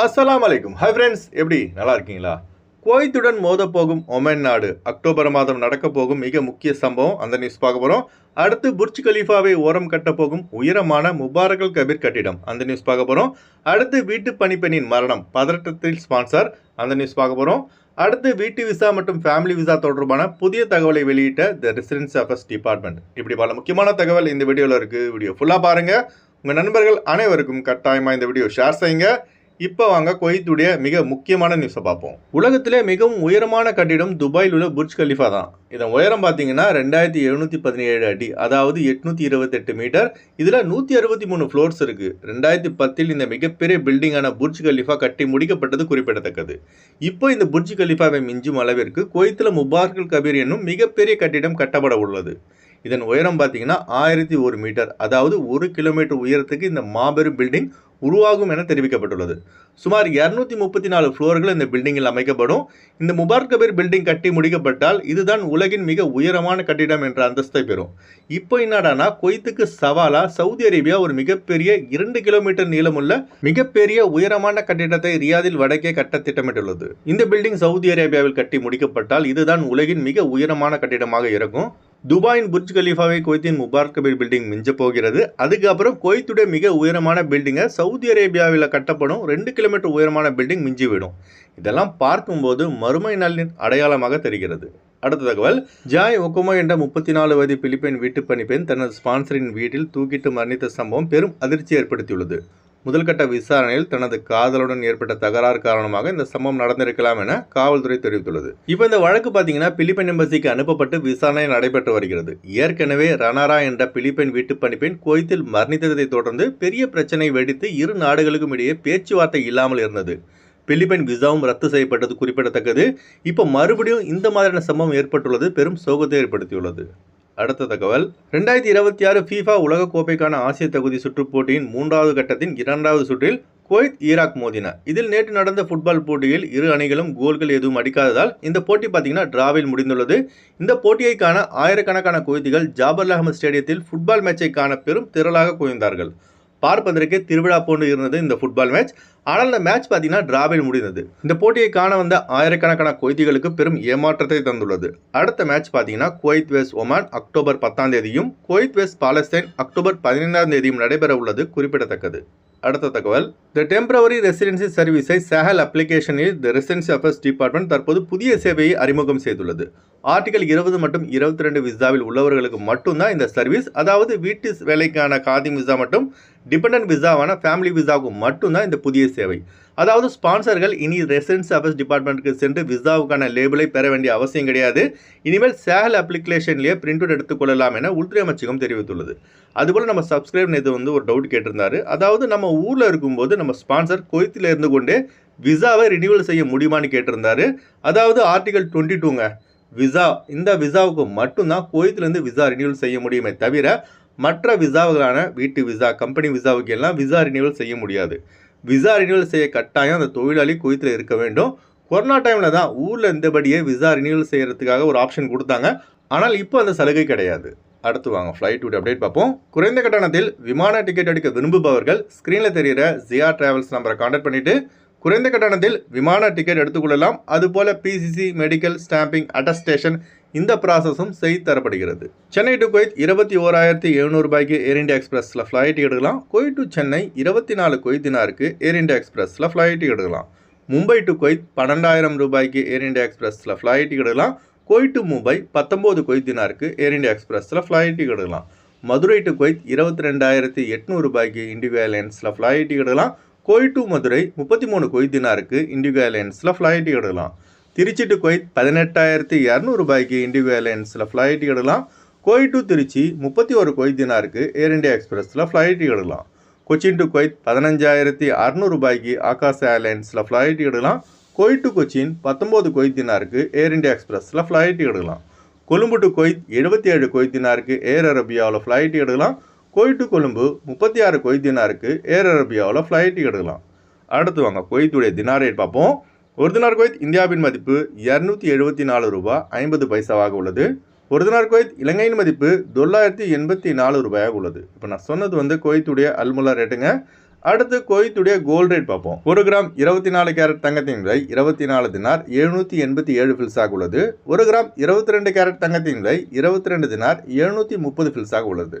அஸ்லாம் அலைக்கும் hi friends எப்படி? நல்லா இருக்கீங்களா? குவைத்துடன் மோதப்போகும் ஒமன் நாடு. அக்டோபர் மாதம் நடக்க போகும் மிக முக்கிய சம்பவம். அந்த நியூஸ் பார்க்க போகிறோம் அடுத்து புர்ஜ் கலீஃபாவை ஓரம் கட்டப்போகும் உயரமான முபாரகல் கபீர் கட்டிடம். அந்த நியூஸ் பார்க்க போகிறோம் அடுத்து வீட்டு பணிப்பெண்ணின் மரணம். பதட்டத்தில் ஸ்பான்சர் அந்த நியூஸ் பார்க்க போகிறோம் அடுத்து வீட்டு விசா மற்றும் ஃபேமிலி விசா தொடர்பான புதிய தகவலை வெளியிட்ட த ரெசிடென்ஸ் அஃபேர்ஸ் டிபார்ட்மெண்ட் இப்படி பல முக்கியமான தகவல் இந்த வீடியோவில் இருக்குது வீடியோ ஃபுல்லாக பாருங்கள் உங்கள் நண்பர்கள் அனைவருக்கும் கட்டாயமாக இந்த வீடியோ ஷேர் செய்யுங்க. இப்போ வாங்க குவைத்துடைய மிக முக்கியமான நியூஸை பார்ப்போம். உலகத்திலே மிகவும் உயரமான கட்டிடம் துபாயில் உள்ள புர்ஜ் கலிஃபா தான். இதன் உயரம் பார்த்தீங்கன்னா ரெண்டாயிரத்தி எழுநூற்றி பதினேழு அடி அதாவது எட்நூற்றி இருபத்தெட்டு மீட்டர். இதில் நூற்றி அறுபத்தி மூணு ஃப்ளோர்ஸ் இருக்குது ரெண்டாயிரத்தி பத்தில் இந்த மிகப்பெரிய பில்டிங்கான புர்ஜ் கலிஃபா கட்டி முடிக்கப்பட்டது குறிப்பிடத்தக்கது. இப்போ இந்த புர்ஜ் கலிஃபாவை மிஞ்சும் அளவிற்கு குவைத்தில் முபார்கல் கபீர் என்னும் மிகப்பெரிய கட்டிடம் கட்டப்பட உள்ளது. இதன் உயரம் பார்த்தீங்கன்னா ஆயிரத்தி ஒரு மீட்டர் அதாவது ஒரு கிலோமீட்டர் உயரத்துக்கு இந்த மாபெரும் பில்டிங் உருவாகும் என தெரிவிக்கப்பட்டுள்ளது. சுமார் இரநூத்தி முப்பத்தி நாலு ஃப்ளோர்கள் இந்த பில்டிங்கில் அமைக்கப்படும். இந்த முபார்க் கபீர் பில்டிங் கட்டி முடிக்கப்பட்டால் இதுதான் உலகின் மிக உயரமான கட்டிடம் என்ற அந்தஸ்தை பெறும். இப்போ என்னடானா கொய்த்துக்கு சவாலா சவுதி அரேபியா ஒரு மிகப்பெரிய இரண்டு கிலோமீட்டர் நீளமுள்ள மிகப்பெரிய உயரமான கட்டிடத்தை ரியாதில் வடக்கே கட்ட திட்டமிட்டுள்ளது. இந்த பில்டிங் சவுதி அரேபியாவில் கட்டி முடிக்கப்பட்டால் இதுதான் உலகின் மிக உயரமான கட்டிடமாக இருக்கும். துபாயின் புர்ஜ் கலீஃபாவை குவைத்தின் முபாரக் கபீர் பில்டிங் மிஞ்ச போகிறது. அதுக்கப்புறம் குவைத்துடைய மிக உயரமான பில்டிங்கை சவுதி அரேபியாவில் கட்டப்படும் ரெண்டு கிலோமீட்டர் உயரமான பில்டிங் மிஞ்சி விடும் இதெல்லாம் பார்க்கும்போது மறுமை நாளின் அடையாளமாக தெரிகிறது. அடுத்த தகவல் ஜாய் ஒக்குமோ என்ற முப்பத்தி நாலு வயது பிலிப்பைன் வீட்டு பணிப்பெண் தனது ஸ்பான்சரின் வீட்டில் தூக்கிட்டு மரணித்த சம்பவம் பெரும் அதிர்ச்சி ஏற்படுத்தியுள்ளது. முதல்கட்ட விசாரணையில் தனது காதலுடன் ஏற்பட்ட தகராறு காரணமாக இந்த சம்பவம் நடந்திருக்கலாம் என காவல்துறை தெரிவித்துள்ளது. இப்போ இந்த வழக்கு பார்த்தீங்கன்னா பிலிப்பைன் எம்பசிக்கு அனுப்பப்பட்டு விசாரணை நடைபெற்று வருகிறது. ஏற்கனவே ரனாரா என்ற பிலிப்பைன் வீட்டு பணிப்பெண் குவைத்தில் மரணித்ததை தொடர்ந்து பெரிய பிரச்சனை வெடித்து இரு நாடுகளுக்கும் இடையே பேச்சுவார்த்தை இல்லாமல் இருந்தது. பிலிப்பைன் விசாவும் ரத்து செய்யப்பட்டது குறிப்பிடத்தக்கது. இப்போ மறுபடியும் இந்த மாதிரியான சம்பவம் ஏற்பட்டுள்ளது பெரும் சோகத்தை ஏற்படுத்தியுள்ளது. அடுத்த தகவல். ரெண்டாயிரத்தி இருபத்தி ஆறு ஃபீஃபா உலகக்கோப்பைக்கான ஆசிய தகுதி சுற்றுப் போட்டியின் மூன்றாவது கட்டத்தின் இரண்டாவது சுற்றில் குவைத் ஈராக் மோதின. இதில் நேற்று நடந்த ஃபுட்பால் போட்டியில் இரு அணிகளும் கோல்கள் எதுவும் அடிக்காததால் இந்த போட்டி பார்த்தீங்கன்னா டிராவில் முடிந்துள்ளது. இந்த போட்டியை காண ஆயிரக்கணக்கான குவைத்திகள் ஜாபர் அகமது ஸ்டேடியத்தில் ஃபுட்பால் மேட்சை காண பெரும் திரளாக குவிந்தார்கள். பார்ப்பதற்கே திருவிழா போன்று இருந்தது இந்த ஃபுட்பால் மேட்ச் ஆனால் இந்த மேட்ச் பார்த்தீங்கன்னா டிராவில் முடிந்தது. இந்த போட்டியை காண வந்த ஆயிரக்கணக்கான குவைத்திகளுக்கு பெரும் ஏமாற்றத்தை தந்துள்ளது. அடுத்த மேட்ச் பார்த்தீங்கன்னா குவைத் வெஸ் ஒமான் அக்டோபர் பத்தாம் தேதியும் குவைத் வெஸ் பாலஸ்தீன் அக்டோபர் பதினைந்தாம் தேதியும் நடைபெற உள்ளது குறிப்பிடத்தக்கது. அடுத்த தகவல். த டெம்பரவரி ரெசிடென்சி சர்வீஸை சேஹல் அப்ளிகேஷனில் த ரெசிடென்சி அஃபேர்ஸ் டிபார்ட்மெண்ட் தற்போது புதிய சேவையை அறிமுகம் செய்துள்ளது. ஆர்டிகல் இருபது மற்றும் இருபத்தி ரெண்டு விசாவில் உள்ளவர்களுக்கு மட்டும்தான் இந்த சர்வீஸ் அதாவது வீட்டு வேலைக்கான காதி விசா மற்றும் டிபெண்டன்ட் விசாவான ஃபேமிலி விசாவுக்கு மட்டும்தான் இந்த புதிய சேவை. அதாவது ஸ்பான்சர்கள் இனி ரெசிடென்ஸ் அஃபேர்ஸ் டிபார்ட்மெண்ட்டுக்கு சென்று விசாவுக்கான லேபிளை பெற வேண்டிய அவசியம் கிடையாது. இனிமேல் சேல் அப்ளிகேஷன்லேயே பிரிண்ட் அவுட் எடுத்துக்கொள்ளலாம் என உள்துறை அமைச்சகம் தெரிவித்துள்ளது. அதுபோல் நம்ம சப்ஸ்கிரைப் நேற்று வந்து ஒரு டவுட் கேட்டிருந்தாரு. அதாவது நம்ம ஊரில் இருக்கும்போது நம்ம ஸ்பான்சர் கொய்த்தில் இருந்து கொண்டே விசாவை ரினியூவல் செய்ய முடியுமான்னு கேட்டிருந்தாரு. அதாவது ஆர்டிகல் டுவெண்ட்டி டூங்க விசா இந்த விசாவுக்கு மட்டும்தான் குவைத்திலேருந்து விசா ரினியூவல் செய்ய முடியுமே தவிர மற்ற விசாவுகளான வீட்டு விசா கம்பெனி விசாவுக்கு எல்லாம் விசா ரினியூவல் செய்ய முடியாது. விசா ரினியூவல் செய்ய கட்டாயம் அந்த தொழிலாளி குவைத்தில் இருக்க வேண்டும். கொரோனா டைமில் தான் ஊரில் இருந்தபடியே விசா ரினியூவல் செய்கிறதுக்காக ஒரு ஆப்ஷன் கொடுத்தாங்க. ஆனால் இப்போ அந்த சலுகை கிடையாது. அடுத்து வாங்க ஃப்ளைட் விட்டு அப்டேட் பார்ப்போம். குறைந்த கட்டணத்தில் விமான டிக்கெட் அடிக்க விரும்புபவர்கள் ஸ்க்ரீனில் தெரிகிற ஜியா டிராவல்ஸ் நம்பரை காண்டாக்ட் பண்ணிவிட்டு குறைந்த கட்டணத்தில் விமான டிக்கெட் எடுத்துக்கொள்ளலாம். அதுபோல் பிசிசி மெடிக்கல் ஸ்டாம்பிங் அட்டஸ்டேஷன் இந்த ப்ராசஸும் செய்து தரப்படுகிறது. சென்னை டு குவைத் இருபத்தி ஓராயிரத்தி எழுநூறு ரூபாய்க்கு ஏர் இண்டியா எக்ஸ்பிரஸில் ஃப்ளைட் எடுக்கலாம். குவைத் டு சென்னை இருபத்தி நாலு குவைத்தினாருக்கு ஏர் இண்டியா எக்ஸ்பிரஸில் ஃப்ளைட் எடுக்கலாம். மும்பை டு குவைத் பன்னெண்டாயிரம் ரூபாய்க்கு ஏர் இண்டியா எக்ஸ்பிரஸில் ஃப்ளைட் எடுக்கலாம். குவைத் டு மும்பை பத்தொம்போது குவைத்தினாருக்கு ஏர் இண்டியா எக்ஸ்பிரஸில் ஃப்ளைட் எடுக்கலாம். மதுரை டு குவைத் இருபத்தி ரெண்டாயிரத்தி எட்நூறு ரூபாய்க்கு இண்டிகோ ஏர்லைன்ஸில் ஃப்ளைட் எடுக்கலாம். குவைத் டு மதுரை முப்பத்தி மூணு குவைத்தினாருக்கு இண்டிகோ ஏர்லைன்ஸில் ஃப்ளைட் எடுக்கலாம். திருச்சி டு குவைத் பதினெட்டாயிரத்தி இரநூறுபாய்க்கு இண்டிகோ ஏர்லைன்ஸில் ஃப்ளைட் எடுக்கலாம். குவைத் டு திருச்சி முப்பத்தி ஒரு குவைத்தினாருக்கு ஏர் இண்டியா எக்ஸ்பிரஸில் ஃப்ளைட் எடுக்கலாம். கொச்சின் டு கொய்த் பதினஞ்சாயிரத்தி அறநூறுபாய்க்கு ஆகாஷ் ஏர்லைன்ஸில் ஃப்ளைட் எடுக்கலாம். கொய் டு கொச்சின் பத்தொம்போது குவைத்தினாருக்கு ஏர் இந்தியா எக்ஸ்பிரஸில் ஃப்ளைட் எடுக்கலாம். கொழும்பு டு கொய்த் எழுபத்தி ஏழு குவைத்தினாருக்கு ஏர் அரபியாவில் ஃப்ளைட் எடுக்கலாம். கொய்ட்டு டு கொழும்பு முப்பத்தி ஆறு குவைத்தினாருக்கு ஏர் அரபியாவில் ஃப்ளைட் எடுக்கலாம். அடுத்து வாங்க கொய்த்துடைய தினார் ரேட் பார்ப்போம். ஒரு தினார் கொய்த் இந்தியாவின் மதிப்பு இரநூத்தி எழுபத்தி நாலு ரூபாய் ஐம்பது பைசாவாக உள்ளது. ஒரு தினார் குவைத் இலங்கையின் மதிப்பு தொள்ளாயிரத்தி எண்பத்தி நாலு ரூபாயாக உள்ளது. இப்போ நான் சொன்னது வந்து கொய்த்துடைய அல்முலா ரேட்டுங்க அடுத்து கொய்த்துடைய கோல்டு ரேட் பார்ப்போம். ஒரு கிராம் இருபத்தி நாலு கேரட் தங்கத்தின் விலை இருபத்தி நாலு தினார் எழுநூற்றி எண்பத்தி ஏழு ஃபில்ஸாக உள்ளது. ஒரு கிராம் இருபத்தி ரெண்டு கேரட் தங்கத்தின் விலை இருபத்தி ரெண்டு தினார் எழுநூற்றி முப்பது ஃபில்ஸாக உள்ளது.